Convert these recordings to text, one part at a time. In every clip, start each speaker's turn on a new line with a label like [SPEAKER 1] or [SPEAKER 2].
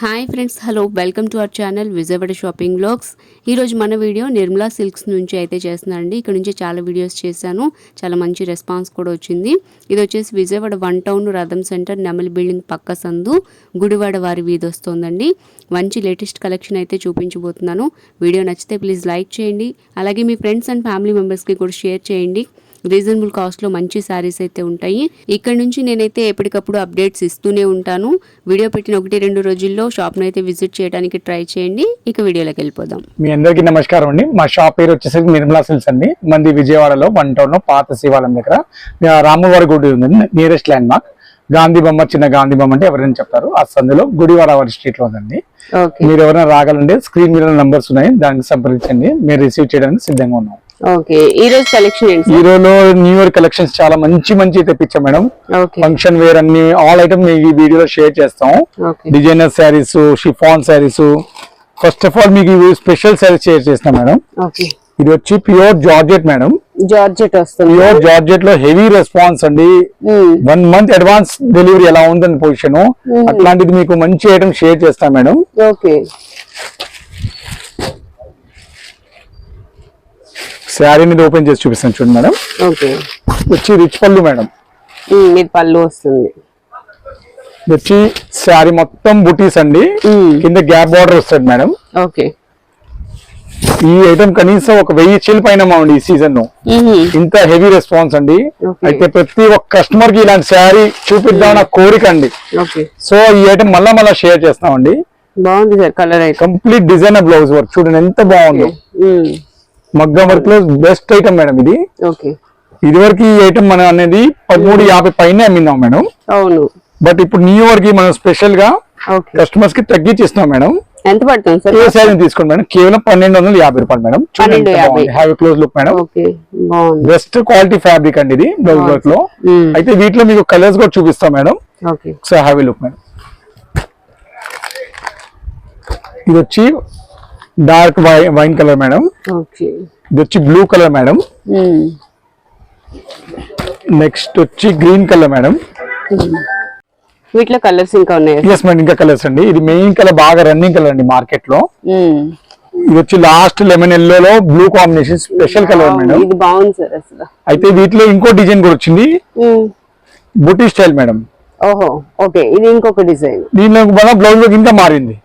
[SPEAKER 1] Hi friends hello welcome to our channel Vijayawada shopping blogs ఈరోజు మన video Nirmala silks నుంచి అయితే చేస్తున్నానండి ఇక్కడ నుంచి చాలా వీడియోస్ చేశాను. చాలా మంచి రెస్పాన్స్ కూడా వచ్చింది. ఇది వచ్చేసి విజయవాడ వన్ టౌన్ రథం సెంటర్ నెమలి బిల్డింగ్ పక్క సందు గుడివాడ వారి వీధి వస్తుందండి. మంచి లేటెస్ట్ కలెక్షన్ అయితే చూపించబోతున్నాను. వీడియో నచ్చితే ప్లీజ్ లైక్ చేయండి. అలాగే మీ ఫ్రెండ్స్ అండ్ ఫ్యామిలీ మెంబర్స్కి కూడా షేర్ చేయండి. రీజనబుల్ కాస్ట్లో మంచి శారీస్ అయితే ఉంటాయి. ఇక్కడ నుంచి నేనైతే ఎప్పటికప్పుడు అప్డేట్స్ ఇస్తూనే ఉంటాను. వీడియో పెట్టిన ఒకటి రెండు రోజుల్లో షాప్ను అయితే విజిట్ చేయడానికి ట్రై చేయండి. ఇక వీడియోలోకి వెళ్ళిపోదాం.
[SPEAKER 2] మీ అందరికీ నమస్కారం అండి. మా షాప్ పేరు వచ్చేసరికి నిర్మలా సిల్స్ అండి. మంది విజయవాడలో వన్ టౌన్లో పాత శివాలయం దగ్గర. రామువారి గుడి ఉందండి నియరెస్ట్ ల్యాండ్ మార్క్ గాంధీ బొమ్మ చిన్న గాంధీ బొమ్మ అంటే ఎవరైనా చెప్తారు. ఆ సందులో గుడివాడ వారి స్ట్రీట్లో ఉందండి. మీరు ఎవరైనా రాగలంటే స్క్రీన్ మీద నంబర్స్ ఉన్నాయి. దానికి సంప్రదించండి. మేము రిసీవ్ చేయడానికి సిద్ధంగా ఉన్నాం. రోజులో న్యూ ఇయర్ కలెక్షన్స్ చాలా మంచి మంచి తెప్పించాం మేడం. ఫంక్షన్ వేర్ అన్ని ఆల్ ఐటమ్ ఈ వీడియోలో షేర్ చేస్తాం. Designer saris chiffon saris first of all మీకు స్పెషల్ శారీస్ షేర్ చేస్తాం మేడం. ఇది వచ్చి ప్యూర్ జార్జెట్ మేడం.
[SPEAKER 1] జార్జెట్ వస్తుంది.
[SPEAKER 2] ప్యూర్ జార్జెట్లో హెవీ రెస్పాన్స్ అండి. వన్ మంత్ అడ్వాన్స్ డెలివరీ ఎలా ఉందని పొజిషన్ అట్లాంటిది మీకు మంచి ఐటమ్ షేర్ చేస్తాం మేడం.
[SPEAKER 1] ఓకే.
[SPEAKER 2] శారీ మీద ఓపెన్ చేసి చూపిస్తాను చూడండి మేడం.
[SPEAKER 1] ఓకే.
[SPEAKER 2] వచ్చి రిచ్ పళ్ళు మేడం.
[SPEAKER 1] పళ్ళు వస్తుంది.
[SPEAKER 2] వచ్చి శారీ మొత్తం బుటీస్ అండి. కింద గ్యాప్ బార్డర్ వస్తుంది మేడం.
[SPEAKER 1] ఓకే.
[SPEAKER 2] ఈ ఐటమ్ కనీసం ఒక వెయ్యి చిల్ పైన మాండి ఈ
[SPEAKER 1] సీజన్లో.
[SPEAKER 2] ఇంత హెవీ రెస్పాన్స్ అండి. అయితే ప్రతి ఒక్క కస్టమర్కి ఇలాంటి శారీ చూపిద్దాం నా కోరిక అండి.
[SPEAKER 1] ఓకే.
[SPEAKER 2] సో ఈ ఐటమ్ మళ్ళా మళ్ళా షేర్ చేస్తామండి.
[SPEAKER 1] బాగుంది sir colour
[SPEAKER 2] complete designer blouse work చూడండి ఎంత బాగుందో. మగ్గం వర్క్లో బెస్ట్ ఐటమ్ మేడం ఇది.
[SPEAKER 1] ఓకే.
[SPEAKER 2] ఇది వరకు ఈ ఐటమ్ మనం అనేది పదమూడు యాభై పైన అమ్మినాం మేడం.
[SPEAKER 1] అవును.
[SPEAKER 2] బట్ ఇప్పుడు న్యూ ఇయర్కి మనం స్పెషల్గా కస్టమర్స్కి తగ్గించి ఇస్తున్నాం మేడం.
[SPEAKER 1] ఎంత పడుతుంది సార్?
[SPEAKER 2] ఏ శారీ తీసుకోండి మేడం? కేవలం పన్నెండు వందల యాభై రూపాయలు madam. Have close look madam. Best quality fabric అండి ఇది బ్లౌజ్ వర్క్లో.
[SPEAKER 1] మ్మ్.
[SPEAKER 2] అయితే వీటిలో మీకు కలర్స్ కూడా చూపిస్తాం madam.
[SPEAKER 1] Okay.
[SPEAKER 2] So have look madam. ఇది వచ్చి dark wine colour madam.
[SPEAKER 1] Okay.
[SPEAKER 2] ఇది వచ్చి బ్లూ కలర్ మేడం. నెక్స్ట్ వచ్చి గ్రీన్ కలర్ మేడం.
[SPEAKER 1] వీటిలో కలర్స్ ఇంకా ఉన్నాయి?
[SPEAKER 2] ఎస్ మేడం ఇంకా కలర్స్ అండి. ఇది మెయిన్ కలర్ బాగా రన్నింగ్ కలర్ అండి
[SPEAKER 1] మార్కెట్లో.
[SPEAKER 2] ఇది వచ్చి లాస్ట్ లెమన్ ఎల్లో లో blue combination special colour madam.
[SPEAKER 1] ఇది బాగుంది సార్ అసలు.
[SPEAKER 2] అయితే వీటిలో ఇంకో డిజైన్ కూడా వచ్చింది. బుటీ స్టైల్ మేడం.
[SPEAKER 1] ఓహో ఓకే. ఇది ఇంకొక డిజైన్.
[SPEAKER 2] దీనిలో మన బ్లౌజ్ ఇంకా మారింది.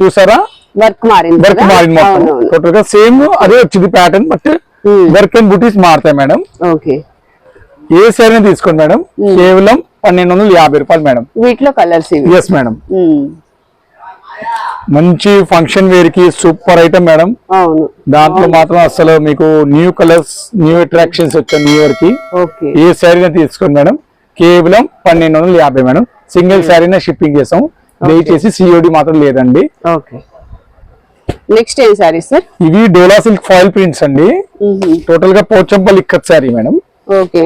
[SPEAKER 2] చూసారా?
[SPEAKER 1] వర్క్ మారింది
[SPEAKER 2] వర్క్? మారింది మొత్తం. టోటల్గా సేమ్ అదే వచ్చింది ప్యాటర్న్ బట్. వర్క్ అండ్ బుటీస్ మారుతాయి మేడం
[SPEAKER 1] ఓకే
[SPEAKER 2] ఏ శారీ తీసుకోండి మేడం కేవలం పన్నెండు వందల యాభై రూపాయలు మేడం
[SPEAKER 1] వీటిలో కలర్స్
[SPEAKER 2] ఎస్ మేడం. మంచి ఫంక్షన్ వేర్కి సూపర్ ఐటమ్ మేడం దాంట్లో మాత్రం అసలు మీకు న్యూ కలర్స్ న్యూ అట్రాక్షన్స్ వచ్చాయి న్యూ ఇయర్కి
[SPEAKER 1] ఓకే
[SPEAKER 2] ఏ శారీనే తీసుకోండి మేడం కేవలం పన్నెండు వందల యాభై మేడం సింగిల్ శారీనే షిప్పింగ్ చేసాం దయచేసి సిఓడి మాత్రం లేదండి.
[SPEAKER 1] ఓకే నెక్స్ట్ ఏం సారీ సార్?
[SPEAKER 2] ఇవి డోలా సిల్క్ ఫాయిల్ ప్రింట్స్ అండి. టోటల్గా పోచంపల్లి ఇక్కత్ శారీ మేడం.
[SPEAKER 1] ఓకే.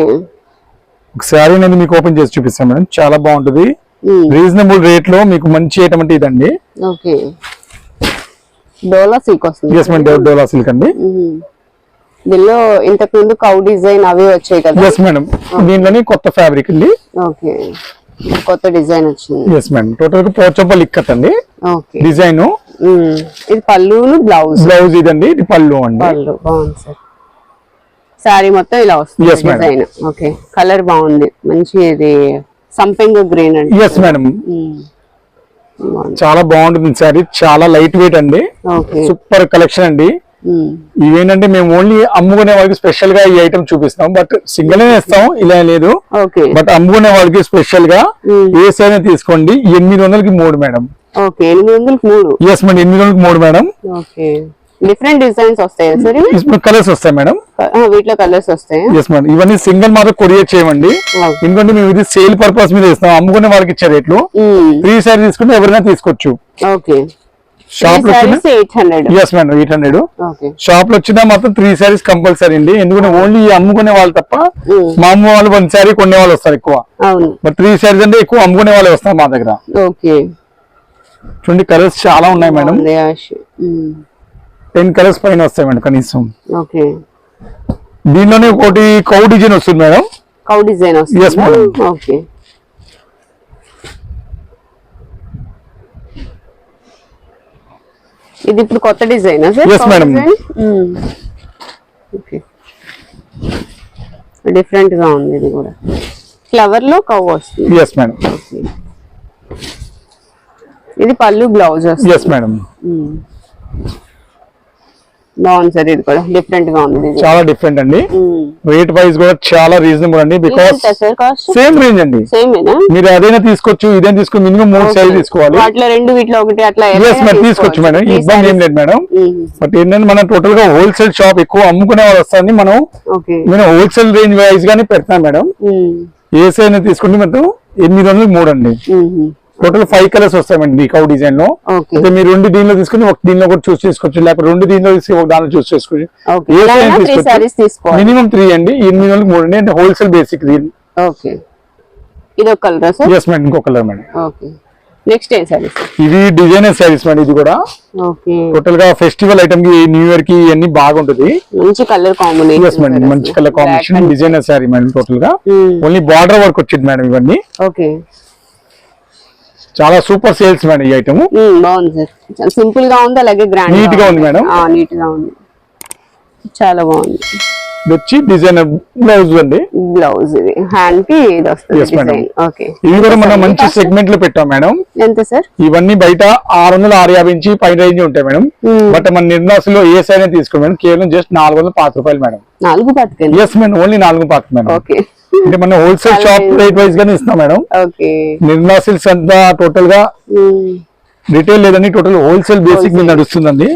[SPEAKER 2] ఒక శారీ అనేది మీకు ఓపెన్ చేసి చూపిస్తాను మేడం. చాలా బాగుంటుంది. రీజనబుల్ రేట్లో మీకు మంచి ఐటమ్ ఇదండి.
[SPEAKER 1] ఓకే. డోలా సిల్క్ వస్తుంది.
[SPEAKER 2] డోలా సిల్క్ అండి.
[SPEAKER 1] దీనిలో ఇంతకు ముందు కౌ డిజైన్ అవి వచ్చాయి కదా?
[SPEAKER 2] ఎస్ మేడం దీంట్లోనే కొత్త ఫ్యాబ్రిక్ అండి.
[SPEAKER 1] ఓకే. కొత్త డిజైన్ వచ్చింది.
[SPEAKER 2] ఎస్ మేడం టోటల్గా పోచంపల్లి ఇక్కత్ అండి.
[SPEAKER 1] ఓకే.
[SPEAKER 2] డిజైన్.
[SPEAKER 1] ఇది పళ్ళును బ్లౌజ్.
[SPEAKER 2] బ్లౌజ్ ఇదండి ఇది పళ్ళు అండి.
[SPEAKER 1] పళ్ళు. బాగుంది సార్. సారీ మొత్తం ఇలా వస్తుంది. డిజైన్. ఓకే. కలర్ బాగుంది. మంచి ఇది సంపెంగ గ్రీన్ అండి.
[SPEAKER 2] ఎస్ మేడం చాలా బాగుంటుంది శారీ చాలా లైట్ వెయిట్ అండి. సూపర్ కలెక్షన్ అండి. ఇవేంటంటే మేము ఓన్లీ అమ్ముకునే వాళ్ళకి స్పెషల్గా ఈ ఐటమ్ చూపిస్తాం. బట్ సింగిల్ ఇస్తాం ఇలా లేదు.
[SPEAKER 1] ఓకే.
[SPEAKER 2] బట్ అమ్ముకునే వాళ్ళకి
[SPEAKER 1] స్పెషల్గా.
[SPEAKER 2] ఏ సైనా తీసుకోండి. ఎనిమిది వందలకి మూడు మేడం
[SPEAKER 1] ఓకే ఎనిమిది వందలకి మూడు.
[SPEAKER 2] ఎస్ మేడం ఎనిమిది వందలకి మూడు మేడం
[SPEAKER 1] ఓకే. డిఫరెంట్ డిజైన్స్ వస్తాయా సార్
[SPEAKER 2] కలర్స్ వస్తాయి మేడం
[SPEAKER 1] వీటిలో కలర్స్ వస్తాయా?
[SPEAKER 2] ఎస్ మేడం ఇవన్నీ సింగిల్ మాత్రం కొరియర్ చేయమండి.
[SPEAKER 1] ఓకే.
[SPEAKER 2] ఎందుకంటే మేము ఇది సేల్ పర్పస్ మీద ఇస్తాం అమ్ముకునే వాళ్ళకి ఇచ్చే రేట్లు. త్రీ సారీ తీసుకుంటే ఎవరైనా తీసుకోవచ్చు.
[SPEAKER 1] ఓకే. షాప్లో
[SPEAKER 2] ఎస్ మేడం ఎయిట్ హండ్రెడ్ షాప్లో వచ్చినా మాత్రం త్రీ సారీస్ కంపల్సరీ అండి. ఎందుకంటే ఓన్లీ అమ్ముకునే వాళ్ళు తప్ప
[SPEAKER 1] Hmm.
[SPEAKER 2] మా అమ్మ వాళ్ళు వన్ శారీ కొనే వాళ్ళు వస్తారు ఎక్కువ. త్రీ సారీస్ అంటే ఎక్కువ అమ్ముకునే వాళ్ళే వస్తారు మా దగ్గర.
[SPEAKER 1] ఓకే.
[SPEAKER 2] చూడండి కలర్స్ చాలా ఉన్నాయి మేడం. టెన్ కలర్స్ పైన వస్తాయి మేడం కనీసం.
[SPEAKER 1] ఓకే.
[SPEAKER 2] దీనిలోనే ఒకటి కౌ డిజైన్ వస్తుంది మేడం.
[SPEAKER 1] కౌ డిజైన్ వస్తుంది. ఓకే. ఇది ఇప్పుడు కొత్త డిజైన్. ఓకే. డిఫరెంట్గా ఉంది ఇది కూడా. ఫ్లవర్లో కవ్ వస్తుంది.
[SPEAKER 2] మేడం
[SPEAKER 1] ఇది పళ్ళు బ్లౌజ్
[SPEAKER 2] ఎస్ మేడం
[SPEAKER 1] బాగుంది సార్ ఇది కూడా. డిఫరెంట్గా ఉంది
[SPEAKER 2] చాలా డిఫరెంట్ అండి. రేట్ వైజ్ కూడా చాలా రీజనబుల్ అండి. బికాస్ సేమ్ రేంజ్ అండి. మీరు అదైనా తీసుకోవచ్చు ఇదేం తీసుకో మినిమం మూడు సైజ్ తీసుకోవాలి.
[SPEAKER 1] వాటిలో రెండు వీటిలో ఒకటి అట్లా
[SPEAKER 2] తీసుకోవచ్చు. మేడం ఇబ్బంది ఏం లేదు మేడం బట్ ఏంటంటే మనం టోటల్గా హోల్సేల్ షాప్ ఎక్కువ అమ్ముకునే వాళ్ళు వస్తుంది మనం నేను హోల్సేల్ రేంజ్ వైజ్ గానే పెడతాను మేడం ఏ సైజ్ తీసుకుంటే మొత్తం ఎనిమిది వందలు మూడు అండి. టోటల్ ఫైవ్ కలర్స్ వస్తాయండి కౌ
[SPEAKER 1] డిజైన్లో.
[SPEAKER 2] అయితే మీరు రెండు దీనిలో తీసుకుని ఒక దీనిలో కూడా చూస్ చేసుకోవచ్చు. లేకపోతే రెండు దీనిలో తీసుకుని ఒక దానిలో చూస్ చేసుకోవచ్చు.
[SPEAKER 1] సారీస్
[SPEAKER 2] మినిమం త్రీ అండి. ఎనిమిది వందలకు మూడు అండి. అంటే హోల్సేల్ బేసిక్ దీని.
[SPEAKER 1] ఓకే. ఇది ఒక కలర్ సార్?
[SPEAKER 2] ఎస్ మేడం ఇంకో కలర్ మేడం.
[SPEAKER 1] ఓకే. నెక్స్ట్ ఏం సారీస్
[SPEAKER 2] డిజైనర్ శారీస్ మేడం ఇది కూడా. టోటల్గా ఫెస్టివల్ ఐటమ్కి న్యూ ఇయర్కి ఇవన్నీ బాగుంటుంది.
[SPEAKER 1] మంచి కలర్ కాంబినేషన్
[SPEAKER 2] మేడం మంచి colour combination designer sari madam
[SPEAKER 1] టోటల్గా.
[SPEAKER 2] ఓన్లీ బార్డర్ వర్క్ వచ్చింది మేడం ఇవన్నీ.
[SPEAKER 1] ఓకే.
[SPEAKER 2] చాలా సూపర్ సేల్స్ మేడం ఈ ఐటమ్.
[SPEAKER 1] బాగుంది సార్. సింపుల్గా ఉంది అలాగే గ్రాండ్
[SPEAKER 2] Neat గా ఉంది. మేడం.
[SPEAKER 1] నీట్గా ఉంది. చాలా బాగుంది.
[SPEAKER 2] ఇది వచ్చి డిజైనర్ బ్లౌజ్ అండి?
[SPEAKER 1] బ్లౌజ్ ఇది. హ్యాండ్కి ఇది వస్తుంది ఓకే.
[SPEAKER 2] ఇవి కూడా మనం మంచి సెగ్మెంట్లో పెట్టాం మేడం.
[SPEAKER 1] ఎంత సార్?
[SPEAKER 2] ఇవన్నీ బయట ఆరు వందల ఆరు యాభై నుంచి పైన రేంజ్ ఉంటాయి మేడం. బట్ మన నిర్మాసంలో ఏ సైజ్ తీసుకోండి మేడం. కేవలం జస్ట్ నాలుగు వందల పాతి రూపాయలు మేడం.
[SPEAKER 1] నాలుగు
[SPEAKER 2] ఎస్ మేడం ఓన్లీ నాలుగు పాతి మేడం.
[SPEAKER 1] ఓకే.
[SPEAKER 2] అంటే మనం హోల్సేల్ షాప్ రేట్ వైజ్ గానే ఇస్తాం మేడం.
[SPEAKER 1] ఓకే.
[SPEAKER 2] నిర్మలా సిల్క్స్ అంతా టోటల్గా రిటైల్ లేదండి టోటల్ హోల్సేల్ బేసిక్ మీద నడుస్తుందండి.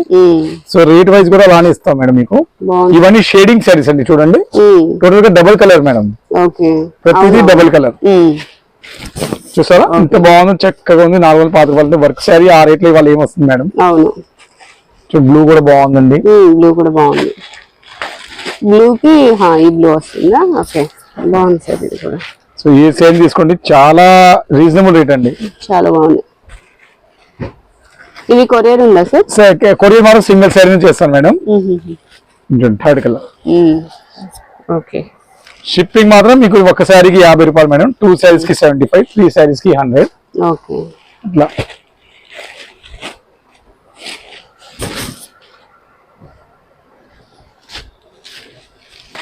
[SPEAKER 2] సో రేట్ వైజ్ కూడా అలానే ఇస్తాం మేడం మీకు. ఇవన్నీ షేడింగ్ సారీస్ అండి చూడండి. టోటల్గా డబుల్ కలర్ మేడం.
[SPEAKER 1] ఓకే.
[SPEAKER 2] ప్రతిదీ డబుల్ కలర్ చూసారా? ఇంత బాగుంది చక్కగా ఉంది నాలుగు వందల పాతి రూపాయలు వర్క్ శారీ ఆ రేట్లో ఇవాళ ఏమొస్తుంది మేడం?
[SPEAKER 1] అవును.
[SPEAKER 2] బ్లూ కూడా బాగుందండి.
[SPEAKER 1] బ్లూ కూడా బాగుంది. బ్లూ కి ఈ బ్లూ వస్తుందా? ఓకే. బాగుంది సార్ ఇది కూడా.
[SPEAKER 2] సో ఏ సేల్ తీసుకోండి. చాలా రీజనబుల్ రేట్ అండి.
[SPEAKER 1] చాలా బాగుంది. ఇది కొరియర్ ఉందా సార్?
[SPEAKER 2] కొరియర్ మాత్రం సింగిల్ శారీ నుంచి చేస్తాను madam. Third colour.
[SPEAKER 1] Okay.
[SPEAKER 2] Shipping మాత్రం మీకు ఒక శారీకి యాభై రూపాయలు మేడం. టూ శారీస్కి సెవెంటీ ఫైవ్ త్రీ శారీస్కి హండ్రెడ్
[SPEAKER 1] ఓకే.
[SPEAKER 2] ఇట్లా.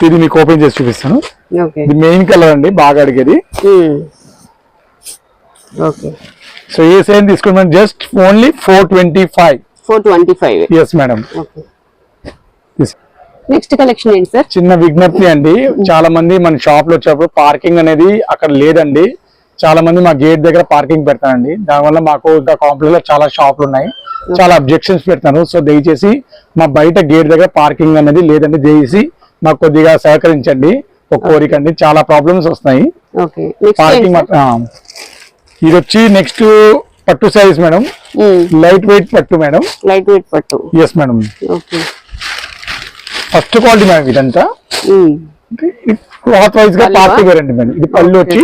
[SPEAKER 2] ఇది మీకు ఓపెన్ చేసి చూపిస్తాను. ఇది మెయిన్ కలర్ అండి బాగా అడిగేది.
[SPEAKER 1] ఓకే.
[SPEAKER 2] సో ఏ సైజ్ తీసుకున్నాం? Just only four twenty five
[SPEAKER 1] four twenty five
[SPEAKER 2] yes madam
[SPEAKER 1] next collection ఏంటి సార్
[SPEAKER 2] చిన్న విజ్ఞప్తి అండి. చాలా మంది మన షాప్లో వచ్చేటప్పుడు పార్కింగ్ అనేది అక్కడ లేదండి. చాలా మంది మా గేట్ దగ్గర పార్కింగ్ పెడతానండి దానివల్ల మాకు ఇంకా కాంప్లెక్స్లో చాలా షాపులు ఉన్నాయి. చాలా అబ్జెక్షన్స్ పెడతాను. సో దయచేసి మా బయట గేట్ దగ్గర పార్కింగ్ అనేది లేదండి. దయచేసి మాకు కొద్దిగా సహకరించండి. ఒక కోరిక అండి. చాలా ప్రాబ్లమ్స్ పార్కింగ్ ఇది వచ్చి నెక్స్ట్ పట్టు సైజ్ మేడం. లైట్ వెయిట్ పట్టు మేడం.
[SPEAKER 1] లైట్ వెయిట్ పట్టు.
[SPEAKER 2] Yes madam. First quality madam ఇదంతా. క్లాత్
[SPEAKER 1] వైజ్గా?
[SPEAKER 2] పార్టీ వేర్ అండి మేడం. ఇది పళ్ళు వచ్చి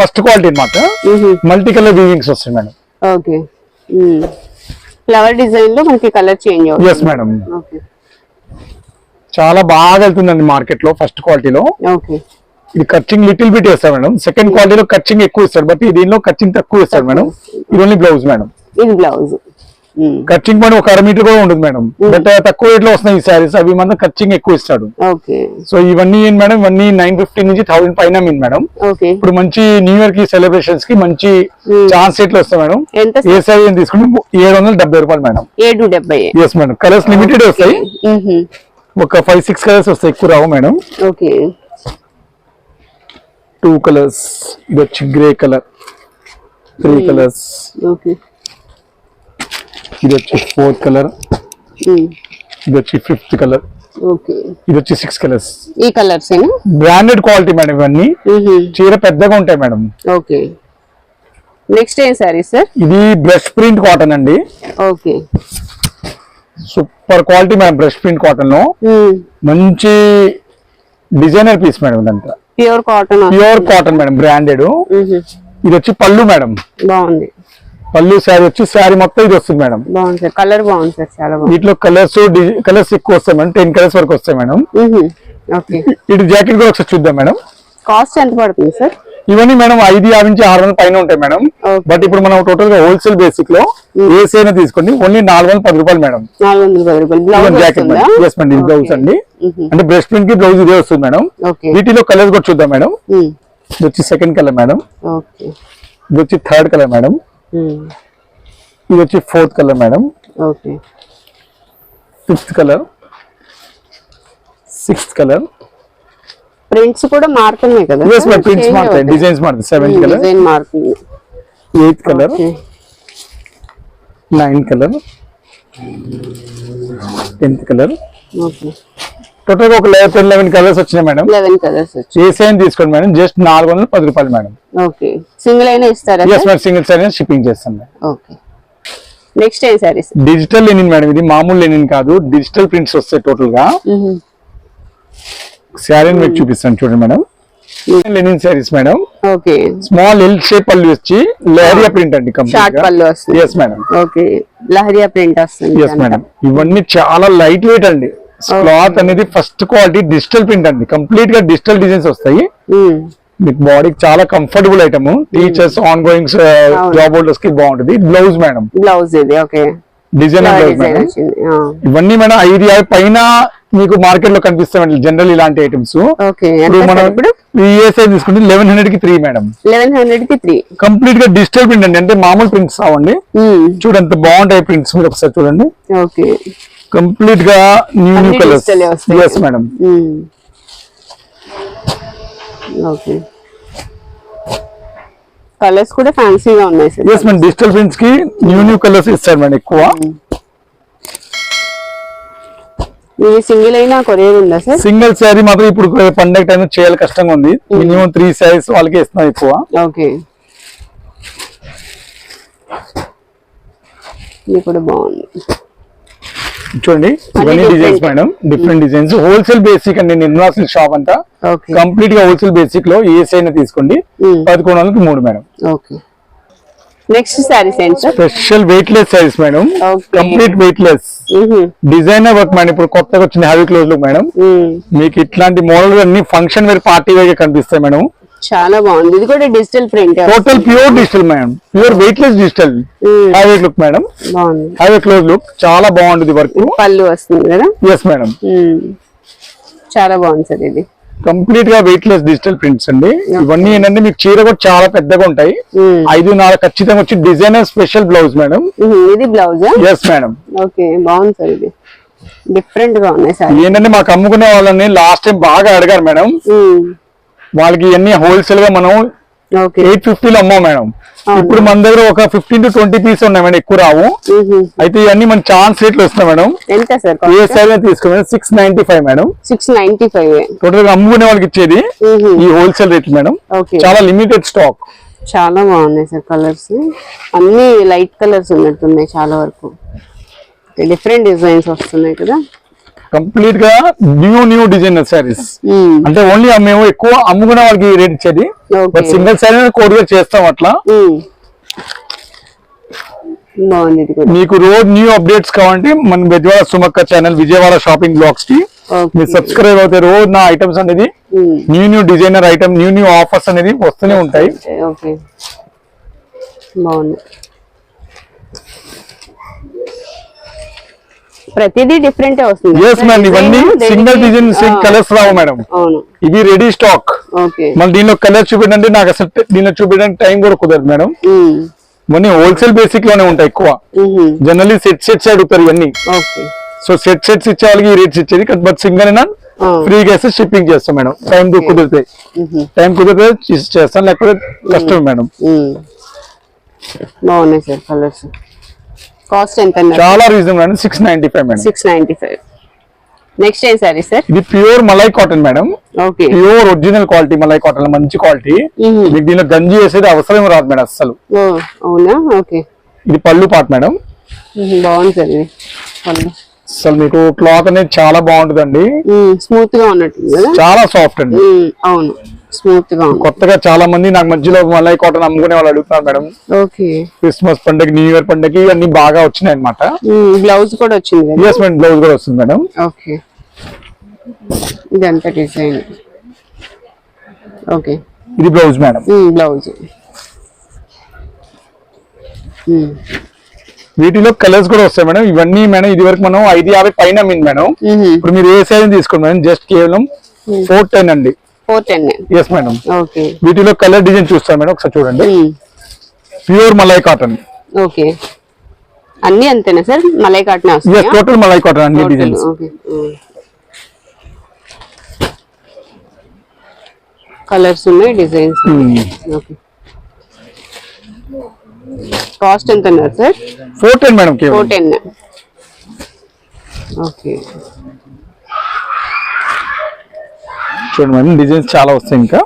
[SPEAKER 2] ఫస్ట్ క్వాలిటీ అన్నమాట. మల్టీ కలర్ వీవింగ్స్ వస్తాయి మేడం.
[SPEAKER 1] ఓకే. ఫ్లవర్ డిజైన్లో మనకి కలర్ చేంజ్
[SPEAKER 2] ఎస్
[SPEAKER 1] అవుతుంది
[SPEAKER 2] మేడం. చాలా బాగా వెళ్తుందండి మార్కెట్లో ఫస్ట్ క్వాలిటీలో. ఇది కచ్చింగ్ లిటిల్ బిట్ వేస్తాడు మేడం. సెకండ్ క్వాలిటీలో కచ్చింగ్ ఎక్కువ ఇస్తాడు బట్ దీనిలో కచ్చింగ్ తక్కువ ఇస్తాడు మేడం. ఇది ఓన్లీ బ్లౌజ్ మేడం.
[SPEAKER 1] ఇది బ్లౌజ్.
[SPEAKER 2] కచ్చింగ్ పని ఒక అర మీటర్ కూడా ఉంటుంది మేడం. బట్ తక్కువ రేట్లో వస్తున్నాయి ఈ సారీస్ అవి మాత్రం కచ్చింగ్ ఎక్కువ ఇస్తాడు
[SPEAKER 1] ఓకే.
[SPEAKER 2] సో ఇవన్నీ ఏంటి మేడం ఇవన్నీ నైన్ ఫిఫ్టీ నుంచి థౌసండ్ పైన మీన్ మేడం. ఇప్పుడు మంచి న్యూ ఇయర్కి సెలబ్రేషన్స్కి మంచి ఛాన్స్ రేట్లు వస్తాయి మేడం. ఏ సారీ తీసుకుంటే ఏడు వందల డెబ్బై రూపాయలు మేడం.
[SPEAKER 1] ఏడు డెబ్బై.
[SPEAKER 2] ఎస్ మేడం కలర్స్ లిమిటెడ్ వస్తాయి. ఒక ఫైవ్ సిక్స్ కలర్స్ వస్తాయి. ఎక్కువ రావు మేడం.
[SPEAKER 1] ఓకే.
[SPEAKER 2] టూ కలర్స్ ఇది వచ్చి grey colour three colours
[SPEAKER 1] okay.
[SPEAKER 2] ఇది వచ్చి ఫోర్త్ కలర్ ఇది వచ్చి ఫిఫ్త్ కలర్
[SPEAKER 1] ఓకే.
[SPEAKER 2] ఇది వచ్చి సిక్స్ కలర్స్
[SPEAKER 1] ఈ కలర్స్
[SPEAKER 2] బ్రాండెడ్ క్వాలిటీ మేడం ఇవన్నీ. చీర పెద్దగా ఉంటాయి మేడం.
[SPEAKER 1] ఓకే. నెక్స్ట్ ఏం సారీ సార్
[SPEAKER 2] ఇది బ్రష్ ప్రింట్ కాటన్ అండి.
[SPEAKER 1] Okay.
[SPEAKER 2] Super quality madam brush print cotton. లో మంచి డిజైనర్ పీస్ మేడం ఇదంతా.
[SPEAKER 1] Pure cotton
[SPEAKER 2] pure cotton madam branded. ఇది వచ్చి పళ్ళు మేడం.
[SPEAKER 1] బాగుంది.
[SPEAKER 2] పళ్ళు శారీ వచ్చి శారీ మొత్తం ఇది వస్తుంది మేడం.
[SPEAKER 1] బాగుంది సార్. కలర్ బాగుంది సార్ చాలా
[SPEAKER 2] వీటిలో కలర్స్ కలర్స్ ఎక్కువ వస్తాయి మేడం. టెన్ కలర్స్ వరకు వస్తాయి మేడం. ఇటు జాకెట్ కూడా ఒకసారి చూద్దాం మేడం.
[SPEAKER 1] కాస్ట్ ఎంత పడుతుంది సార్?
[SPEAKER 2] ఇవన్నీ మేడం ఐదు యాభై నుంచి ఆరు వందల పైన ఉంటాయి మేడం. బట్ ఇప్పుడు మనం టోటల్గా హోల్సేల్ బేసిక్లో ఏసీ అయినా తీసుకోండి. ఓన్లీ నాలుగు వందల పది రూపాయలు మేడం. జాకెట్
[SPEAKER 1] వస్తుందా?
[SPEAKER 2] ఎస్ మేడం ఇది బ్లౌజ్ అండి.
[SPEAKER 1] మ్మ్.
[SPEAKER 2] అంటే బ్రెస్ట్ ప్రింట్కి బ్లౌజ్ ఇదే వస్తుంది మేడం. వీటిలో కలర్స్ కూడా చూద్దాం మేడం.
[SPEAKER 1] మ్మ్.
[SPEAKER 2] ఇది వచ్చి సెకండ్ కలర్ మేడం. ఇది వచ్చి థర్డ్ కలర్ మేడం.
[SPEAKER 1] మ్మ్.
[SPEAKER 2] ఇది వచ్చి fourth colour madam.
[SPEAKER 1] Okay
[SPEAKER 2] fifth colour sixth colour
[SPEAKER 1] prints కూడా మారుతున్నాయి కదా
[SPEAKER 2] ఎస్ మేడం ప్రింట్స్ మారుతాయి. డిజైన్స్ మారుతాయి. సెవెంత్ కలర్
[SPEAKER 1] డిజైన్ మారుతుంది.
[SPEAKER 2] Eighth colour ninth colour tenth colour
[SPEAKER 1] okay
[SPEAKER 2] total ఒక టెన్ లెవెన్ కలర్స్ వచ్చినాయి మేడం
[SPEAKER 1] లెవెన్ కలర్స్
[SPEAKER 2] సైన్ తీసుకోండి మేడం జస్ట్ నాలుగు వందల పది రూపాయలు మేడం
[SPEAKER 1] ఓకే సింగిల్ అయినా ఇస్తారా
[SPEAKER 2] yes madam single size shipping చేస్తాం మేడం
[SPEAKER 1] ఓకే నెక్స్ట్ ఏం సారీస్
[SPEAKER 2] డిజిటల్ లెనిన్ మేడం ఇది మామూలు లెనిన్ కాదు. డిజిటల్ ప్రింట్స్ వస్తాయి టోటల్గా. శారీ మీకు చూపిస్తాను చూడండి madam. Linen saris madam.
[SPEAKER 1] Okay.
[SPEAKER 2] Small L shape పళ్ళు వచ్చి లేరియా ప్రింట్ అండి yes madam
[SPEAKER 1] okay. Leheriya print వస్తుంది
[SPEAKER 2] ఎస్ మేడం ఇవన్నీ చాలా లైట్ వెయిట్ అండి. క్లాత్ అనేది ఫస్ట్ క్వాలిటీ డిజిటల్ ప్రింట్ అండి. కంప్లీట్గా డిజిటల్ డిజైన్స్ వస్తాయి. మీకు బాడీకి చాలా comfortable item teachers on goings job హోల్డర్స్కి బాగుంటుంది. బ్లౌజ్ మేడం
[SPEAKER 1] బ్లౌజ్ ఇది ఓకే.
[SPEAKER 2] డిజైన్. ఇవన్నీ మేడం ఐదు పైన మీకు మార్కెట్లో కనిపిస్తాయి జనరల్ ఇలాంటి ఐటమ్స్
[SPEAKER 1] ఓకే
[SPEAKER 2] ఇప్పుడు
[SPEAKER 1] ఎంత
[SPEAKER 2] మనం
[SPEAKER 1] సార్ ఇప్పుడు?
[SPEAKER 2] ఈ సైజ్ తీసుకుంటే లెవెన్ హండ్రెడ్కి త్రీ మేడం
[SPEAKER 1] లెవెన్ హండ్రెడ్కి త్రీ
[SPEAKER 2] కంప్లీట్గా డిజిటల్ ప్రింట్ అండి అంటే మామూలు ప్రింట్స్ అవ్వండి చూడండి ఎంత బాగుంటాయి ప్రింట్స్ మీరు ఒకసారి చూడండి.
[SPEAKER 1] ఓకే
[SPEAKER 2] కంప్లీట్గా new new colours. Yes madam
[SPEAKER 1] okay colours కూడా ఫ్యాన్సీగా ఉన్నాయి సార్
[SPEAKER 2] ఎస్ మేడం డిజిటల్ ప్రింట్స్కి న్యూ న్యూ కలర్స్ ఇస్తారు మేడం ఎక్కువ.
[SPEAKER 1] ఇది సింగిల్ అయినా కొరియర్ ఉందా సార్?
[SPEAKER 2] సింగిల్ శారీ మాత్రం ఇప్పుడు పండగ టైం చేయాలి కష్టంగా ఉంది. మినిమం త్రీ శారీస్ వాళ్ళకి ఇస్తున్నాం ఎక్కువ.
[SPEAKER 1] ఓకే. ఇది కూడా బాగుంది.
[SPEAKER 2] చూడండి ఇవన్నీ. Designs madam. Different designs wholesale basic అండి నిర్మలా సిల్క్ షాప్ అంతా. కంప్లీట్గా హోల్సేల్ బేసిక్లో ఏ అయినా తీసుకోండి. పదకొండు వందలకి మూడు మేడం.
[SPEAKER 1] ఓకే. నెక్స్ట్ శారీస్ ఏంటి
[SPEAKER 2] special weightless saris madam. Complete weightless designer work madam ఇప్పుడు కొత్తగా వచ్చింది హ్యావీ క్లోజ్ లుక్ మేడం మీకు ఇట్లాంటి మోడల్ అన్ని ఫంక్షన్ వేర్ పార్టీ వేర్ కనిపిస్తాయి మేడం
[SPEAKER 1] చాలా బాగుంది. ఇది కూడా digital print
[SPEAKER 2] total pure digital madam pure weightless digital
[SPEAKER 1] Mm.
[SPEAKER 2] Heavy look madam heavy close look చాలా బాగుంటుంది వర్క్
[SPEAKER 1] పళ్ళు వస్తుంది కదా?
[SPEAKER 2] ఎస్ మేడం
[SPEAKER 1] మ్మ్. చాలా బాగుంది సార్ ఇది.
[SPEAKER 2] కంప్లీట్గా వెయిట్ లెస్ డిజిటల్ ప్రింట్స్ అండి. ఇవన్నీ ఏంటంటే మీకు చీర కూడా చాలా పెద్దగా ఉంటాయి.
[SPEAKER 1] మ్మ్.
[SPEAKER 2] ఐదు నాలుగు ఖచ్చితంగా వచ్చి డిజైనర్ స్పెషల్ బ్లౌజ్ మేడం.
[SPEAKER 1] ఇది బ్లౌజ్
[SPEAKER 2] ఎస్ మేడం
[SPEAKER 1] ఓకే బాగుంది సార్ ఇది. డిఫరెంట్గా ఉన్నాయి సార్.
[SPEAKER 2] ఏంటంటే మాకు అమ్ముకునే వాళ్ళని లాస్ట్ టైం బాగా అడిగారు మేడం. వాళ్ళకి ఇవన్నీ హోల్సేల్గా మనం ఎయిట్ ఫిఫ్టీలో అమ్మాం మేడం. ఇప్పుడు మన దగ్గర ఒక ఫిఫ్టీన్ టు ట్వంటీ పీస్ ఉన్నాయి మేడం ఎక్కువ రావు. అయితే ఇవన్నీ మన ఛాన్స్ రేట్లు వస్తున్నాయి మేడం.
[SPEAKER 1] ఎంత సార్
[SPEAKER 2] ఏ సైజ్ తీసుకున్నాం six ninety five madam.
[SPEAKER 1] Six ninety five
[SPEAKER 2] టోటల్గా అమ్ముకునే వాళ్ళకి ఇచ్చేది ఈ హోల్సేల్ రేట్ మేడం.
[SPEAKER 1] ఓకే
[SPEAKER 2] చాలా లిమిటెడ్ స్టాక్
[SPEAKER 1] చాలా బాగున్నాయి సార్ కలర్స్ అన్ని లైట్ కలర్స్ ఉన్నట్టున్నాయి చాలా వరకు. డిఫరెంట్ డిజైన్స్ వస్తున్నాయి కదా.
[SPEAKER 2] కంప్లీట్గా న్యూ న్యూ డిజైనర్ సారీస్
[SPEAKER 1] మ్మ్.
[SPEAKER 2] అంటే ఓన్లీ మేము ఎక్కువ అమ్ముకునే వాళ్ళకి రేట్ ఇచ్చేది. బట్ సింగిల్ సారీ కోడిగా చేస్తాం అట్లా.
[SPEAKER 1] కూడా.
[SPEAKER 2] మీకు రోజు న్యూ అప్డేట్స్ కావాలంటే మన బెజవాడ సుమక్క ఛానల్ విజయవాడ షాపింగ్
[SPEAKER 1] బ్లాగ్స్కి
[SPEAKER 2] మీరు సబ్స్క్రైబ్ అవుతే రోజు నా ఐటమ్స్ అనేది. New new designer item new new offers అనేది వస్తూనే ఉంటాయి.
[SPEAKER 1] ప్రతిదీ డిఫరెంట్ వస్తుంది.
[SPEAKER 2] ఎస్ మేడం ఇవన్నీ సింగిల్ డిజైన్ కలర్స్ రావు మేడం ఇవి రెడీ స్టాక్ మళ్ళీ దీనిలో కలర్ చూపించండి నాకు అసలు దీనిలో చూపించడానికి టైం కూడా కుదరదు మేడం
[SPEAKER 1] మ్మ్.
[SPEAKER 2] ఇవన్నీ హోల్సేల్ బేసిక్లోనే ఉంటాయి ఎక్కువ. జనరల్లీ సెట్ సెట్స్ అడుగుతారు ఇవన్నీ.
[SPEAKER 1] ఓకే
[SPEAKER 2] సో సెట్ సెట్స్ ఇచ్చే వాళ్ళకి ఈ రేట్స్ ఇచ్చేది బట్ సింగిల్ అయినా. ఫ్రీగా వేస్తే షిప్పింగ్ చేస్తాం మేడం టైం కుదిరితే. టైం కుదిరితే చేసి- చేస్తాం లేకపోతే కష్టం మేడం
[SPEAKER 1] మ్మ్. బాగున్నాయి సార్ కలర్స్ కాస్ట్ ఎంత
[SPEAKER 2] చాలా reasonable madam six ninety five madam
[SPEAKER 1] six ninety five next ఏం సారీ సార్
[SPEAKER 2] ఇది pure malai cotton madam
[SPEAKER 1] okay
[SPEAKER 2] pure original quality malai cotton మంచి క్వాలిటీ
[SPEAKER 1] మ్మ్.
[SPEAKER 2] మీకు దీనిలో గంజి వేసేది అవసరం రాదు మేడం అస్సలు.
[SPEAKER 1] ఓ అవునా? ఓకే
[SPEAKER 2] ఇది పళ్ళు పాట మేడం
[SPEAKER 1] మ్మ్. బాగుంది సార్ ఇది. పళ్ళు.
[SPEAKER 2] అసలు మీకు క్లాత్ అనేది చాలా బాగుంటుందండి.
[SPEAKER 1] స్మూత్గా ఉన్నట్టుంది కదా?
[SPEAKER 2] చాలా సాఫ్ట్ అండి.
[SPEAKER 1] మ్మ్. అవును. స్మూత్గా
[SPEAKER 2] కొత్తగా చాలా మంది నాకు మధ్యలో మలై కాటన్ అమ్ముకునే వాళ్ళు అడుగుతున్నారు మేడం.
[SPEAKER 1] ఓకే.
[SPEAKER 2] క్రిస్మస్ పండుగ న్యూ ఇయర్ పండుగకి అన్ని బాగా వచ్చినాయి అనమాట
[SPEAKER 1] బ్లౌజ్ కూడా వచ్చింది
[SPEAKER 2] ఎస్ మేడం బ్లౌజ్ కూడా వస్తుంది మేడం.
[SPEAKER 1] ఓకే. ఇదంతా డిజైన్. ఓకే.
[SPEAKER 2] ఇది బ్లౌజ్ మేడం.
[SPEAKER 1] బ్లౌజ్.
[SPEAKER 2] వీటిలో కలర్స్ కూడా వస్తాయి మేడం. ఇవన్నీ మేడం ఇది వరకు మనం ఐదు యాభై పైన అమ్మింది మేడం. ఇప్పుడు మీరు ఏ సైజ్ తీసుకోండి మేడం? జస్ట్ కేవలం ఫోర్ టెన్ అండి.
[SPEAKER 1] Four ten
[SPEAKER 2] yes madam
[SPEAKER 1] okay
[SPEAKER 2] వీటిలో కలర్ డిజైన్ చూస్తాం మేడం ఒకసారి చూడండి. ప్యూర్ మలై కాటన్
[SPEAKER 1] ఓకే అన్ని అంతేనా sir? Malai cotton
[SPEAKER 2] total malai cotton అన్ని డిజైన్స్
[SPEAKER 1] okay. కలర్స్ ఉన్నాయి డిజైన్స్ ఓకే కాస్ట్ ఎంత ఉన్నారు sir?
[SPEAKER 2] Four ten madam
[SPEAKER 1] four ten okay
[SPEAKER 2] చూడండి డిజైన్స్ చాలా వస్తాయి ఇంకా.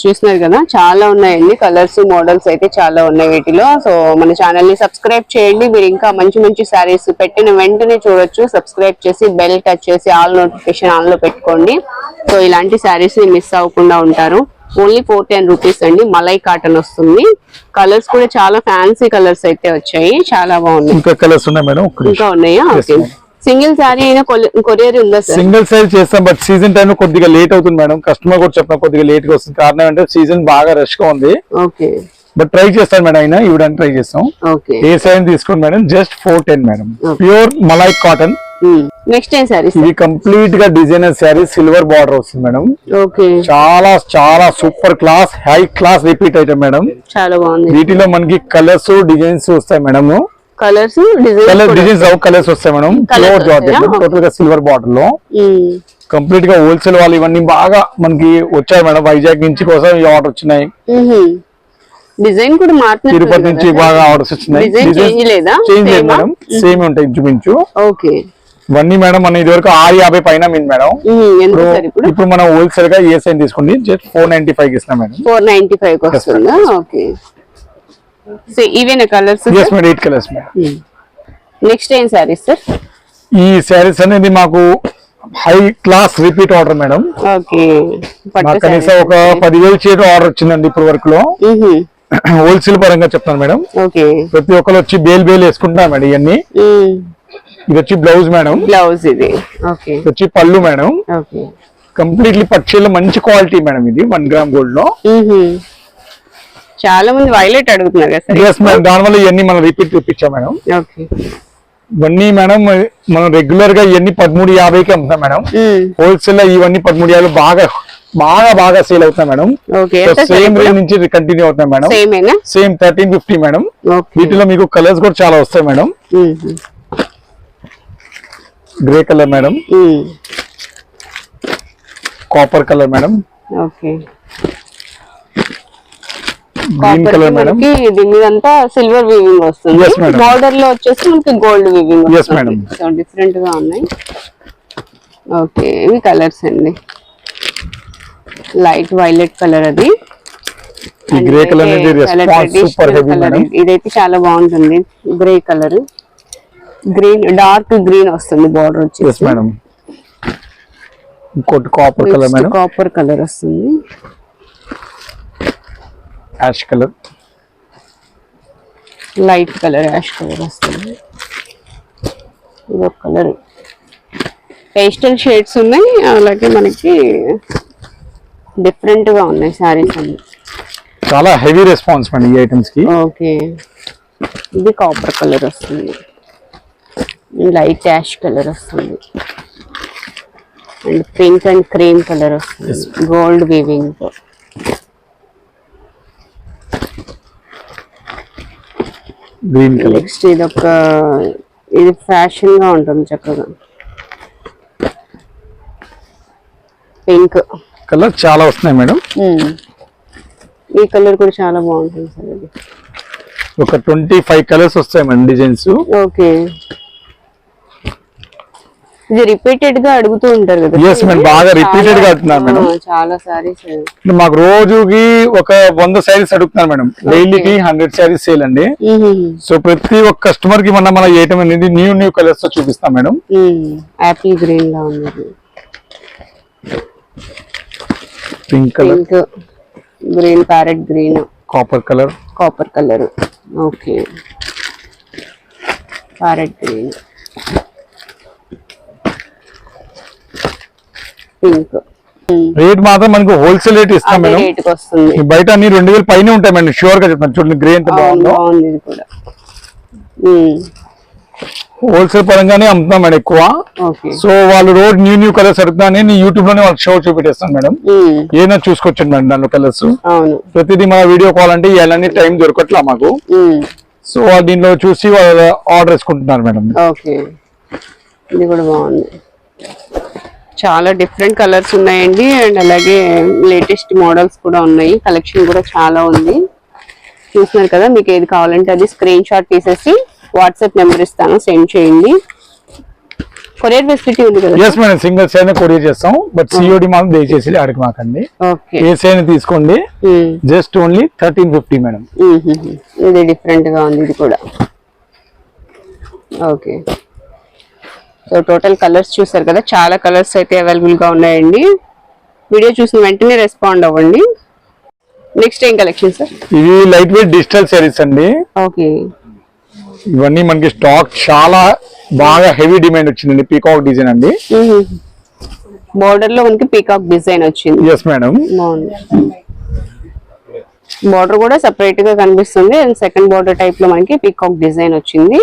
[SPEAKER 1] చూస్తున్నారు కదా చాలా ఉన్నాయండి. కలర్స్ మోడల్స్ అయితే చాలా ఉన్నాయి వీటిలో. సో మన ఛానల్ని సబ్స్క్రైబ్ చేయండి. మీరు ఇంకా మంచి మంచి శారీస్ పెట్టిన వెంటనే చూడొచ్చు. సబ్స్క్రైబ్ చేసి బెల్ టచ్ చేసి ఆల్ నోటిఫికేషన్ ఆన్లో పెట్టుకోండి. సో ఇలాంటి శారీస్ని మిస్ అవ్వకుండా ఉంటారు. ఓన్లీ ఫోర్ టెన్ రూపీస్ అండి. మలై కాటన్ వస్తుంది. కలర్స్ కూడా చాలా ఫ్యాన్సీ కలర్స్ అయితే వచ్చాయి. చాలా బాగున్నాయి.
[SPEAKER 2] ఇంకా కలర్స్ ఉన్నాయి మేడం?
[SPEAKER 1] ఇంకా ఉన్నాయా? ఓకే. సింగిల్ శారీ అయినా కొరియర్ ఉందా సార్?
[SPEAKER 2] సింగిల్ సైజ్ చేస్తాం బట్ సీజన్ టైం కొద్దిగా లేట్ అవుతుంది మేడం. కస్టమర్ కూడా చెప్పిన కొద్దిగా లేట్గా వస్తుంది. కారణం అంటే సీజన్ బాగా రష్గా ఉంది.
[SPEAKER 1] ఓకే.
[SPEAKER 2] బట్ ట్రై చేస్తాను మేడం అయినా ఇవ్వడానికి ట్రై చేస్తాం.
[SPEAKER 1] ఓకే.
[SPEAKER 2] ఏ సైజ్ తీసుకోండి madam? Just four ten madam. Pure malai cotton
[SPEAKER 1] next ఏం శారీస్
[SPEAKER 2] ఇది కంప్లీట్గా డిజైనర్ శారీ సిల్వర్ బార్డర్ వస్తుంది మేడం.
[SPEAKER 1] ఓకే.
[SPEAKER 2] చాలా చాలా super class high class repeat item madam.
[SPEAKER 1] చాలా బాగుంది.
[SPEAKER 2] వీటిలో మనకి కలర్స్ డిజైన్స్ వస్తాయి madam
[SPEAKER 1] colours
[SPEAKER 2] colour
[SPEAKER 1] design
[SPEAKER 2] designs colours వస్తాయి మేడం. Pure georgette? టోటల్గా సిల్వర్ బార్డర్లో. కంప్లీట్గా హోల్సేల్ వాళ్ళు ఇవన్నీ బాగా మనకి వచ్చాయి మేడం. వైజాగ్ నుంచి కోసం ఈ ఆర్డర్ వచ్చినాయి.
[SPEAKER 1] డిజైన్ కూడా మారుతుంది
[SPEAKER 2] తిరుపతి నుంచి బాగా ఆర్డర్స్ వచ్చినాయి.
[SPEAKER 1] లేదా?
[SPEAKER 2] చేంజ్ లేదు? మేడం. సేమ్ ఉంటాయి ఇంచుమించు.
[SPEAKER 1] ఓకే.
[SPEAKER 2] ఇవన్నీ మేడం మన ఇది వరకు ఆరు యాభై పైన మీన్ మేడం. ఇప్పుడు మనం హోల్సేల్గా ఏ సైన్ తీసుకోండి జస్ట్ ఫోర్ నైన్టీ ఫైవ్ ఇస్తున్నాం madam.
[SPEAKER 1] Four ninety five okay. So ఇవేనా colours
[SPEAKER 2] yes madam eight colours madam
[SPEAKER 1] next ఏం సారీస్ సార్
[SPEAKER 2] ఈ శారీస్ అనేది మాకు high class repeat order madam కనీసం ఒక పదివేలు చేయడం ఆర్డర్ వచ్చిందండి ఇప్పుడు వరకు లో హోల్సేల్ పరంగా చెప్తాను మేడం
[SPEAKER 1] ఓకే
[SPEAKER 2] ప్రతి ఒక్కరు వచ్చి బేల్ బేల్ వేసుకుంటున్నారు మేడం ఇవన్నీ. ఇది వచ్చి బ్లౌజ్ మేడం
[SPEAKER 1] బ్లౌజ్ ఇది.
[SPEAKER 2] వచ్చి పళ్ళు మేడం
[SPEAKER 1] ఓకే
[SPEAKER 2] కంప్లీట్లీ పట్టుచీల మంచి క్వాలిటీ మేడం ఇది. వన్ గ్రామ్ గోల్డ్లో.
[SPEAKER 1] చాలా మంది వైలెట్ అడుగుతున్నారు కదా
[SPEAKER 2] ఎస్
[SPEAKER 1] సార్
[SPEAKER 2] మేడం దానివల్ల ఇవన్నీ మనం రిపీట్ చూపించాం మేడం
[SPEAKER 1] ఓకే
[SPEAKER 2] ఇవన్నీ మేడం మనం రెగ్యులర్గా ఇవన్నీ పదమూడు యాభైకి అమ్ముతాం మేడం హోల్సేల్లో ఇవన్నీ పదమూడు యాభై బాగా బాగా బాగా సేల్ అవుతాయి మేడం సేమ్ రేంజ్ నుంచి కంటిన్యూ అవుతాయి madam same thirteen fifty madam వీటిలో మీకు కలర్స్ కూడా చాలా వస్తాయి madam grey colour madam copper colour madam
[SPEAKER 1] okay
[SPEAKER 2] green colour madam
[SPEAKER 1] మనకి దీని అంతా సిల్వర్ వీవింగ్ వస్తుంది. బార్డర్లో వచ్చేసి మనకి గోల్డ్ వీవింగ్. సో డిఫరెంట్గా ఉన్నాయి. ఓకే ఇవి కలర్స్ అండి. లైట్ వైలెట్ కలర్ అది.
[SPEAKER 2] గ్రే కలర్
[SPEAKER 1] ఇదైతే చాలా బాగుంటుంది. Grey colour green dark green వస్తుంది బార్డర్ వచ్చేసి.
[SPEAKER 2] కాపర్ కలర్
[SPEAKER 1] కాపర్ కలర్ వస్తుంది.
[SPEAKER 2] Ash colour.
[SPEAKER 1] Light colour ash colour వస్తుంది. ఇది ఒక కలర్. పేస్టల్ షేడ్స్ ఉన్నాయి. అలాగే మనకి డిఫరెంట్గా ఉన్నాయి శారీస్ అన్ని.
[SPEAKER 2] చాలా హెవీ రెస్పాన్స్ మేడం ఈ ఐటమ్స్కి.
[SPEAKER 1] ఓకే. ఇది కాపర్ కలర్ వస్తుంది. లైట్ యాష్ కలర్ వస్తుంది. And pink and cream colour వస్తుంది. గోల్డ్ వీవింగ్తో
[SPEAKER 2] గ్రీన్ కలర్.
[SPEAKER 1] నెక్స్ట్ ఇది ఒక ఇది ఫ్యాషన్గా ఉంటుంది చక్కగా. పింక్.
[SPEAKER 2] కలర్ చాలా వస్తున్నాయి మేడం.
[SPEAKER 1] ఈ కలర్ కూడా చాలా బాగుంటుంది సార్ ఇది.
[SPEAKER 2] ఒక ట్వంటీ ఫైవ్ కలర్స్ వస్తాయి మేడం డిజైన్స్.
[SPEAKER 1] ఓకే. ఇది రిపీటెడ్గా అడుగుతూ ఉంటారు కదా
[SPEAKER 2] madam. బాగా repeated గా అడుగుతున్నారు.
[SPEAKER 1] ఆ, చాలా సారీస్
[SPEAKER 2] మాకు రోజుకి ఒక వంద శారీస్ అడుగుతున్నారు మేడం డైలీకి హండ్రెడ్ శారీస్ సేల్ అండి. సో ప్రతి ఒక్క కస్టమర్కి మన మన ఐటమ్ అనేది న్యూ న్యూ కలర్స్తో చూపిస్తాం మేడం
[SPEAKER 1] యాపిల్ గ్రీన్ లా ఉన్నది
[SPEAKER 2] pink colour
[SPEAKER 1] green parrot green
[SPEAKER 2] copper colour
[SPEAKER 1] copper colour okay parrot green pink.
[SPEAKER 2] Rate మాత్రం మనకు హోల్సేల్ రేట్ ఇస్తాం మేడం. బయట అన్ని రెండు వేల పైన ఉంటాయి మేడం. షూర్గా చెప్తాను చూడండి గ్రే ఎంత బాగుందో. హోల్సేల్ పరంగానే అమ్ముతున్నాం మేడం ఎక్కువ.
[SPEAKER 1] ఓకే.
[SPEAKER 2] సో వాళ్ళు రోడ్ న్యూ న్యూ కలర్స్ అడుగుతున్నాను నేను యూట్యూబ్లోనే వాళ్ళకి షో చూపెట్టేస్తాను మేడం. ఏదైనా చూసుకోవచ్చు మేడం దాంట్లో కలర్స్
[SPEAKER 1] అవును.
[SPEAKER 2] ప్రతిదీ మన వీడియో కాల్ అంటే ఇవన్నీ టైం దొరకట్లా మాకు. సో దీనిలో చూసి వాళ్ళు ఆర్డర్ వేసుకుంటున్నారు మేడం.
[SPEAKER 1] ఓకే. ఇది కూడా బాగుంది. చాలా డిఫరెంట్ కలర్స్ ఉన్నాయండి. అండ్ అలాగే లేటెస్ట్ మోడల్స్ కూడా ఉన్నాయి. కలెక్షన్ కూడా చాలా ఉంది. చూస్తున్నారు కదా మీకు ఏది కావాలంటే అది స్క్రీన్ షాట్ తీసేసి వాట్సాప్ నెంబర్ ఇస్తాను. సెండ్ చేయండి. కొరియర్ ఫెసిలిటీ ఉంది కదా
[SPEAKER 2] ఎస్ మేడం సింగిల్స్ అయినా కొరియర్ చేస్తాం. బట్ సిఓడి మాత్రం దయచేసి అడిగి మాకండి. ఏసీ అయినా తీసుకోండి. Just only thirteen fifty madam
[SPEAKER 1] ఇది డిఫరెంట్గా ఉంది ఇది కూడా. ఓకే సో టోటల్ కలర్స్ చూసారు కదా చాలా కలర్స్ అయితే అవైలబుల్గా ఉన్నాయండి. వీడియో చూసిన వెంటనే రెస్పాండ్ అవ్వండి. నెక్స్ట్ ఏం కలెక్షన్ సార్
[SPEAKER 2] ఇవి లైట్ వెయిట్ డిజిటల్ సారీస్ అండి.
[SPEAKER 1] ఓకే
[SPEAKER 2] ఇవన్నీ మనకి స్టాక్ చాలా బాగా హెవీ డిమాండ్ వచ్చిందండి పీకాక్ డిజైన్ అండి.
[SPEAKER 1] బోర్డర్లో మనకి పీకాక్ డిజైన్ వచ్చింది.
[SPEAKER 2] ఎస్ మేడం
[SPEAKER 1] బార్డర్ కూడా సెపరేట్గా కనిపిస్తుంది. అండ్ సెకండ్ బార్డర్ టైప్లో మనకి పీకాక్ డిజైన్ వచ్చింది.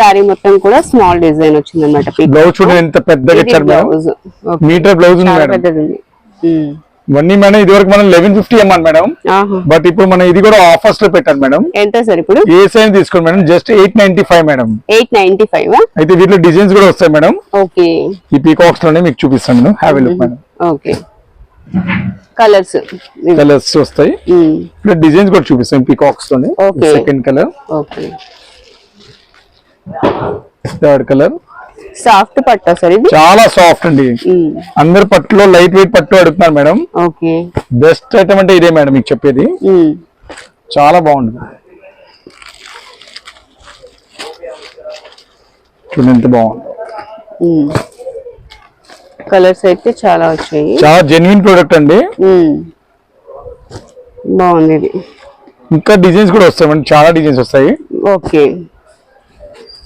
[SPEAKER 1] సారీ మొత్తం కూడా స్మాల్ డిజైన్ వచ్చింది అనమాట
[SPEAKER 2] బ్లౌజ్ చూడండి ఎంత పెద్దగా ఇచ్చారు
[SPEAKER 1] బ్లౌజ్
[SPEAKER 2] మీటర్ బ్లౌజ్
[SPEAKER 1] పెద్దది. ఉంది.
[SPEAKER 2] ఇవన్నీ మేడం ఇది వరకు మనం లెవెన్ ఫిఫ్టీ అమ్మాను మేడం. బట్ ఇప్పుడు మనం ఇది కూడా ఆఫర్స్లో పెట్టాను మేడం.
[SPEAKER 1] ఎంత సార్ ఇప్పుడు?
[SPEAKER 2] ఏ సైజ్ తీసుకోండి madam? Just eight ninety five madam.
[SPEAKER 1] Eight ninety five
[SPEAKER 2] అయితే వీటిలో డిజైన్స్ కూడా వస్తాయి మేడం.
[SPEAKER 1] ఓకే
[SPEAKER 2] ఈ పీకాక్స్లోనే మీకు చూపిస్తాను madam. Have look madam.
[SPEAKER 1] Okay colours
[SPEAKER 2] colours వస్తాయి. డిజైన్స్ కూడా చూపిస్తాం
[SPEAKER 1] పీకాక్స్లోనే.
[SPEAKER 2] Second colour
[SPEAKER 1] okay
[SPEAKER 2] third colour?
[SPEAKER 1] Soft పట్టా సార్ ఇది?
[SPEAKER 2] చాలా సాఫ్ట్ అండి. అందరు పట్టులో లైట్ వెయిట్ పట్టు అడుగుతున్నారు మేడం.
[SPEAKER 1] ఓకే.
[SPEAKER 2] బెస్ట్ ఐటమ్ అంటే ఇదే మేడం మీకు చెప్పేది. చాలా బాగుంటుంది చూడండి ఎంత బాగుంది.
[SPEAKER 1] కలర్స్ అయితే చాలా వచ్చాయి.
[SPEAKER 2] చాలా జెన్యున్ ప్రోడక్ట్ అండి.
[SPEAKER 1] బాగుంది ఇది.
[SPEAKER 2] ఇంకా డిజైన్స్ కూడా వస్తాయి మేడం. చాలా డిజైన్స్ వస్తాయి.
[SPEAKER 1] Okay.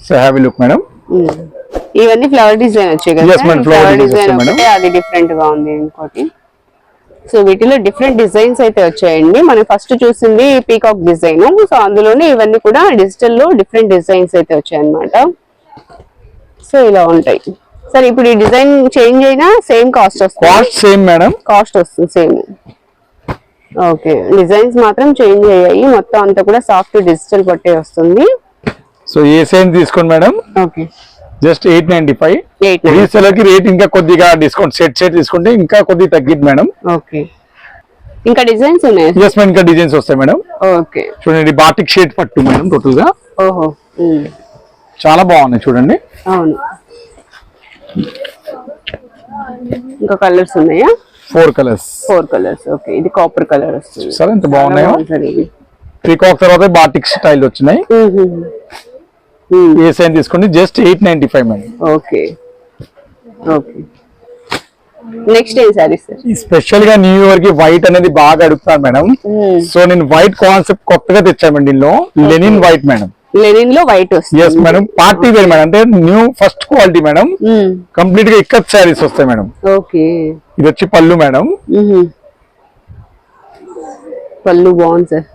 [SPEAKER 2] So have look madam.
[SPEAKER 1] ఇవన్నీ ఫ్లవర్ డిజైన్ వచ్చాయి కదా ఫ్లవర్ డిజైన్. ఒకటే అది డిఫరెంట్గా ఉంది ఇంకోటి. సో వీటిలో డిఫరెంట్ డిజైన్స్ అయితే వచ్చాయండి. మనం ఫస్ట్ చూసింది పీకాక్ డిజైన్ సో అందులోనే ఇవన్నీ కూడా డిజిటల్లో డిఫరెంట్ డిజైన్స్ అయితే వచ్చాయన్నమాట. సో ఇలా ఉంటాయి. సరే ఇప్పుడు ఈ డిజైన్ చేంజ్ అయినా సేమ్ కాస్ట్ వస్తుంది.
[SPEAKER 2] కాస్ట్ సేమ్ మేడం
[SPEAKER 1] కాస్ట్ వస్తుంది సేమ్ ఓకే డిజైన్స్ మాత్రం చేంజ్ అయ్యాయి. మొత్తం అంతా కూడా సాఫ్ట్ డిజిటల్ పట్టే వస్తుంది.
[SPEAKER 2] సో ఏ సైజ్ తీసుకోండి madam?
[SPEAKER 1] Okay.
[SPEAKER 2] Just eight ninety five. రీసెలర్కి rate ఇంకా కొద్దిగా డిస్కౌంట్ సెట్ సెట్ తీసుకుంటే ఇంకా కొద్దిగా తగ్గిద్ది మేడం.
[SPEAKER 1] ఓకే. ఇంకా డిజైన్స్ ఉన్నాయి?
[SPEAKER 2] ఎస్ మేడం ఇంకా డిజైన్స్ వస్తాయి మేడం.
[SPEAKER 1] ఓకే.
[SPEAKER 2] చూడండి బాటిక్ షేడ్ పట్టు మేడం టోటల్గా.
[SPEAKER 1] ఓహో.
[SPEAKER 2] చాలా బాగున్నాయి చూడండి.
[SPEAKER 1] అవును. ఇంకా కలర్స్ ఉన్నాయా?
[SPEAKER 2] Four colours
[SPEAKER 1] four colours okay. ఇది కాపర్ కలర్ వస్తుంది.
[SPEAKER 2] సరే ఎంత బాగున్నాయో?
[SPEAKER 1] ఇది.
[SPEAKER 2] పీకాక్ తర్వాత బాటిక్ స్టైల్ వచ్చినాయి. ఏ సైజ్ తీసుకోండి just eight ninety five madam.
[SPEAKER 1] Okay okay next ఏం సారీస్
[SPEAKER 2] స్పెషల్గా న్యూ ఇయర్కి వైట్ అనేది బాగా అడుగుతారు మేడం. సో నేను వైట్ కాన్సెప్ట్ కొత్తగా తెచ్చాను మేడం దీనిలో. Linen white madam.
[SPEAKER 1] లెనిన్లో white
[SPEAKER 2] yes madam. Party wear madam. అంటే న్యూ ఫస్ట్ క్వాలిటీ మేడం. కంప్లీట్గా ఇక్కత్ శారీస్ వస్తాయి మేడం.
[SPEAKER 1] ఓకే
[SPEAKER 2] ఇది వచ్చి పళ్ళు మేడం.
[SPEAKER 1] మ్మ్. పళ్ళు బాగుంది సార్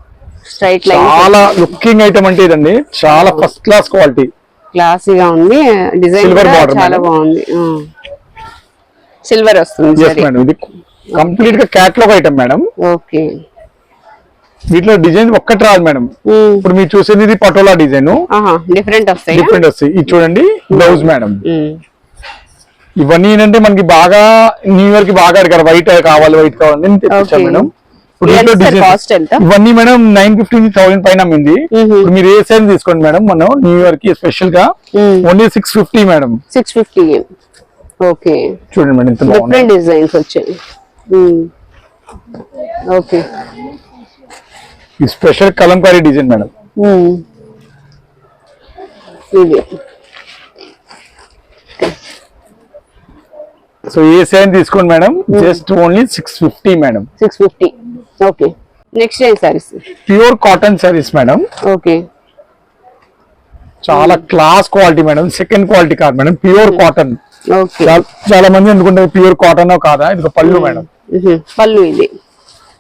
[SPEAKER 1] స్ట్రైట్ లైన్
[SPEAKER 2] చాలా లుకింగ్ ఐటమ్ అంటే ఇదండి. చాలా ఫస్ట్ క్లాస్ క్వాలిటీ
[SPEAKER 1] క్లాసీగా ఉంది. డిజైన్ చాలా. బాగుంది. సిల్వర్ వస్తుంది
[SPEAKER 2] మేడం ఇది కంప్లీట్గా క్యాట్లాగ్ ఐటమ్ మేడం
[SPEAKER 1] ఓకే
[SPEAKER 2] వీటిలో డిజైన్ ఒక్కటి రాదు మేడం
[SPEAKER 1] మ్మ్.
[SPEAKER 2] ఇప్పుడు మీరు చూసేది ఇది పటోలా డిజైన్.
[SPEAKER 1] డిఫరెంట్ వస్తాయి?
[SPEAKER 2] డిఫరెంట్ వస్తాయి. ఇది చూడండి బ్లౌజ్ మేడం ఇవన్నీ ఏంటంటే మనకి బాగా న్యూ ఇయర్కి బాగా అడిగారు. వైట్ కావాలి వైట్ కావాలి అని తెప్పించాం. మేడం
[SPEAKER 1] కాస్ట్ ఎంత?
[SPEAKER 2] ఇవన్నీ మేడం నైన్ ఫిఫ్టీన్ థౌసండ్ పైన అమ్మింది. ఇప్పుడు మీరు ఏ సైజ్ తీసుకోండి మేడం? మనం న్యూ ఇయర్కి స్పెషల్గా only six fifty madam.
[SPEAKER 1] Six fifty okay
[SPEAKER 2] చూడండి మేడం ఇంత
[SPEAKER 1] డిఫరెంట్ డిజైన్స్ వచ్చాయి. ఓకే
[SPEAKER 2] ఈ స్పెషల్ కలంకారీ డిజైన్ మేడం.
[SPEAKER 1] ఇది.
[SPEAKER 2] సో ఏ సైజ్ తీసుకోండి madam? Just only six fifty madam.
[SPEAKER 1] Six fifty okay. Next ఏం saris
[SPEAKER 2] pure cotton saris madam
[SPEAKER 1] okay.
[SPEAKER 2] చాలా class quality madam second quality కాదు మేడం ప్యూర్ కాటన్
[SPEAKER 1] ఓకే.
[SPEAKER 2] చాలా మంది ఎందుకుంటారు pure cotton కాదా? ఇది పళ్ళు మేడం
[SPEAKER 1] పళ్ళు ఇది.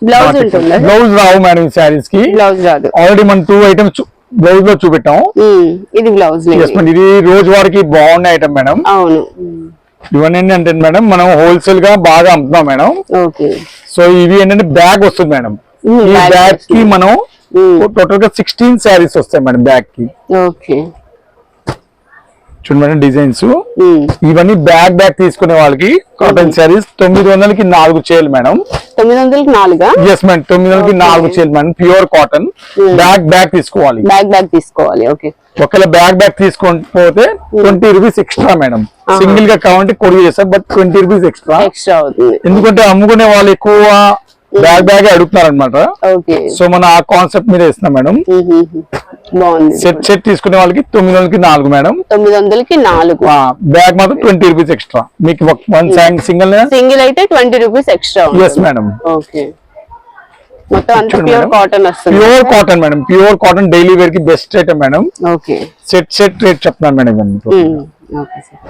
[SPEAKER 1] బ్లౌజ్ ఉంటుందా?
[SPEAKER 2] బ్లౌజ్ రావు మేడం ఈ శారీస్కి.
[SPEAKER 1] బ్లౌజ్ రాదు.
[SPEAKER 2] ఆల్రెడీ మనం టూ ఐటమ్స్ బ్లౌజ్లో చూపెట్టాం.
[SPEAKER 1] ఇది బ్లౌజ్
[SPEAKER 2] ఇది రోజు వారికి బాగున్న ఐటమ్ మేడం
[SPEAKER 1] అవును.
[SPEAKER 2] ఇవన్నీ ఏంటంటే మేడం మనం హోల్సేల్గా బాగా అమ్ముతాం మేడం.
[SPEAKER 1] ఓకే.
[SPEAKER 2] సో ఇవి ఏంటంటే బ్యాగ్ వస్తుంది మేడం. ఈ బ్యాగ్కి మనం టోటల్గా సిక్స్టీన్ శారీస్ వస్తాయి మేడం బ్యాగ్కి
[SPEAKER 1] ఓకే.
[SPEAKER 2] చూడండి మేడం డిజైన్స్. ఇవన్నీ బ్యాగ్ బ్యాగ్ తీసుకునే వాళ్ళకి కాటన్ శారీస్ తొమ్మిది వందలకి నాలుగు చేయాలి మేడం.
[SPEAKER 1] తొమ్మిది వందలకి నాలుగా?
[SPEAKER 2] ఎస్ మేడం తొమ్మిది వందలకి నాలుగు చేయాలి madam pure cotton bag bag తీసుకోవాలి.
[SPEAKER 1] బ్యాగ్ బ్యాగ్ తీసుకోవాలి. ఓకే.
[SPEAKER 2] ఒకవేళ బ్యాగ్ బ్యాగ్ తీసుకొని ట్వంటీ రూపీస్ ఎక్స్ట్రా మేడం. సింగిల్గా కావాలంటే కొడుకు చేస్తారు బట్ ట్వంటీ రూపీస్ ఎక్స్ట్రా. ఎందుకంటే అమ్ముకునే వాళ్ళు ఎక్కువ బ్యాగ్ బ్యాగ్ అడుగుతున్నారు అనమాట
[SPEAKER 1] ఓకే.
[SPEAKER 2] సో మన ఆ కాన్సెప్ట్ మీద ఇస్తున్నాం మేడం. సెట్ సెట్ తీసుకునే వాళ్ళకి తొమ్మిది వందలకి నాలుగు మేడం.
[SPEAKER 1] తొమ్మిది వందలకి నాలుగు.
[SPEAKER 2] బ్యాగ్ మాత్రం ట్వంటీ రూపీస్ ఎక్స్ట్రా. మీకు వన్ సింగిల్
[SPEAKER 1] సింగిల్ అయితే twenty rupees extra
[SPEAKER 2] yes madam
[SPEAKER 1] okay. Pure. Cotton వస్తుంది.
[SPEAKER 2] Pure cotton madam. Pure cotton daily వేర్కి best item madam.
[SPEAKER 1] Okay
[SPEAKER 2] set set rate చెప్తున్నాను మేడం ఇవన్నీ.
[SPEAKER 1] సార్